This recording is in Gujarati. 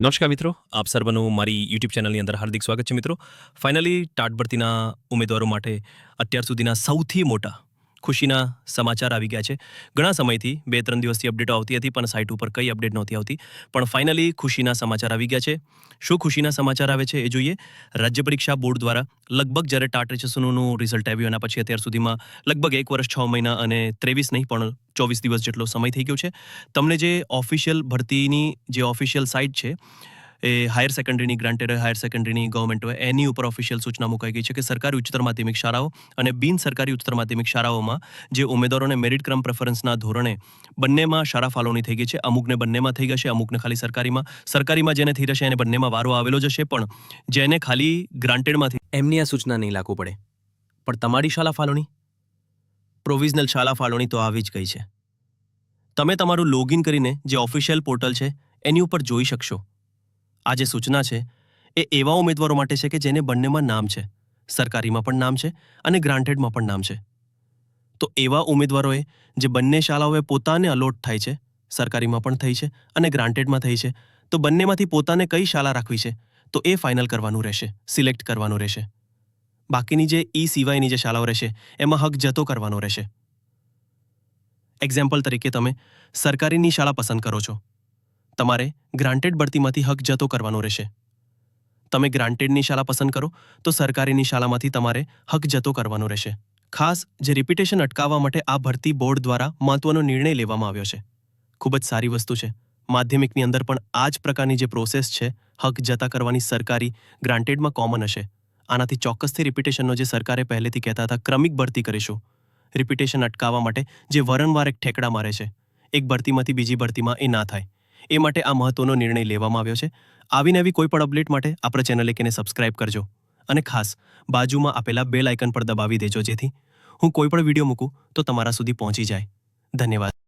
નમસ્કાર મિત્રો, આપ સર્વનું મારી યુટ્યુબ ચેનલની અંદર હાર્દિક સ્વાગત છે મિત્રો. ફાઇનલી ટાટ ભરતીના ઉમેદવારો માટે અત્યાર સુધીના સૌથી મોટા ખુશીના સમાચાર આવી ગયા છે. ઘણા સમયથી બે ત્રણ દિવસથી અપડેટો આવતી હતી, પણ સાઇટ ઉપર કઈ અપડેટ નહોતી આવતી. પણ ફાઇનલી ખુશીના સમાચાર આવી ગયા છે. શું ખુશીના સમાચાર આવે છે એ જોઈએ. રાજ્ય પરીક્ષા બોર્ડ દ્વારા લગભગ જ્યારે ટાટ રેચસનું રિઝલ્ટ આવ્યું એના પછી અત્યાર સુધીમાં લગભગ એક વર્ષ છ મહિના અને ત્રેવીસ નહીં, પણ ચોવીસ દિવસ જેટલો સમય થઈ ગયો છે. તમને જે ઓફિશિયલ ભરતીની જે ઓફિશિયલ સાઇટ છે એ હાયર સેકન્ડરીની ગ્રાન્ટેડ હોય હાયર સેકન્ડરીની ગવર્મેન્ટ હોય, એની ઉપર ઓફિશિયલ સૂચના મુકાઈ ગઈ છે કે સરકારી ઉચ્ચતર માધ્યમિક શાળાઓ અને બિન સરકારી ઉચ્ચતર માધ્યમિક શાળાઓમાં જે ઉમેદવારોને મેરિટ ક્રમ પ્રેફરન્સના ધોરણે બંનેમાં શાળા ફાળવણી થઈ ગઈ છે. અમુકને બંનેમાં થઈ જશે અમુકને ખાલી સરકારીમાં. સરકારીમાં જેને થઈ રહેશે એને બંનેમાં વારો આવેલો જશે પણ જેને ખાલી ગ્રાન્ટેડમાંથી એમની આ સૂચના નહીં લાગુ પડે. પણ તમારી શાળા ફાળવણી? પ્રોવિઝનલ શાળા ફાળવણી તો આવી જ ગઈ છે. તમે તમારું લોગિન કરીને જે ઓફિશિયલ પોર્ટલ છે, એની ઉપર જોઈ શકશો. આ જે સૂચના છે, એ એવા ઉમેદવારો માટે છે કે જેને બંનેમાં નામ છે. સરકારીમાં પણ નામ છે અને ગ્રાન્ટેડમાં પણ નામ છે. તો એવા ઉમેદવારોએ જે બંને શાળાઓએ પોતાને અલોટ થાય છે, સરકારીમાં પણ થઈ છે અને ગ્રાન્ટેડમાં થઈ છે, તો બંનેમાંથી પોતાને કઈ શાળા રાખવી છે? તો એ ફાઇનલ કરવાનું રહેશે સિલેક્ટ કરવાનું રહેશે. બાકીની જે ઈ સિવાયની જે શાળાઓ રહેશે, એમાં હક જતો કરવાનો રહેશે. એક્ઝામ્પલ તરીકે તમે સરકારીની શાળા પસંદ કરો છો. તમારે ગ્રાન્ટેડ બઢતીમાંથી હક જતો કરવાનો રહેશે. તમે ગ્રાન્ટેડની શાળા પસંદ કરો, તો સરકારીની શાળામાંથી તમારે હક જતો કરવાનો રહેશે. ખાસ, જે રિપિટેશન અટકાવવા માટે આ ભરતી બોર્ડ દ્વારા મહત્વનો નિર્ણય લેવામાં આવ્યો છે. ખૂબ જ સારી વસ્તુ છે. માધ્યમિકની અંદર પણ આ જ પ્રકારની જે પ્રોસેસ છે, હક જતા કરવાની સરકારી ગ્રાન્ટેડમાં કોમન હશે. આનાથી ચોક્કસથી રિપિટેશનનો જે સરકારે પહેલેથી કહેતા હતા, ક્રમિક ભરતી કરીશું. રિપિટેશન અટકાવવા માટે જે વારંવાર એક ઠેકડા મારે છે. એક ભરતીમાંથી બીજી ભરતીમાં એ ના થાય. એ માટે આ મહત્વનો નિર્ણય લેવામાં આવ્યો છે. આવીને આવી કોઈ પણ અપડેટ માટે આપણા ચેનલ એકને સબસ્ક્રાઇબ કરજો અને ખાસ બાજુમાં આપેલા બેલ આઇકન પર દબાવી દેજો જેથી હું કોઈ પણ વીડિયો મૂકું તો તમારા સુધી પહોંચી જાય. ધન્યવાદ.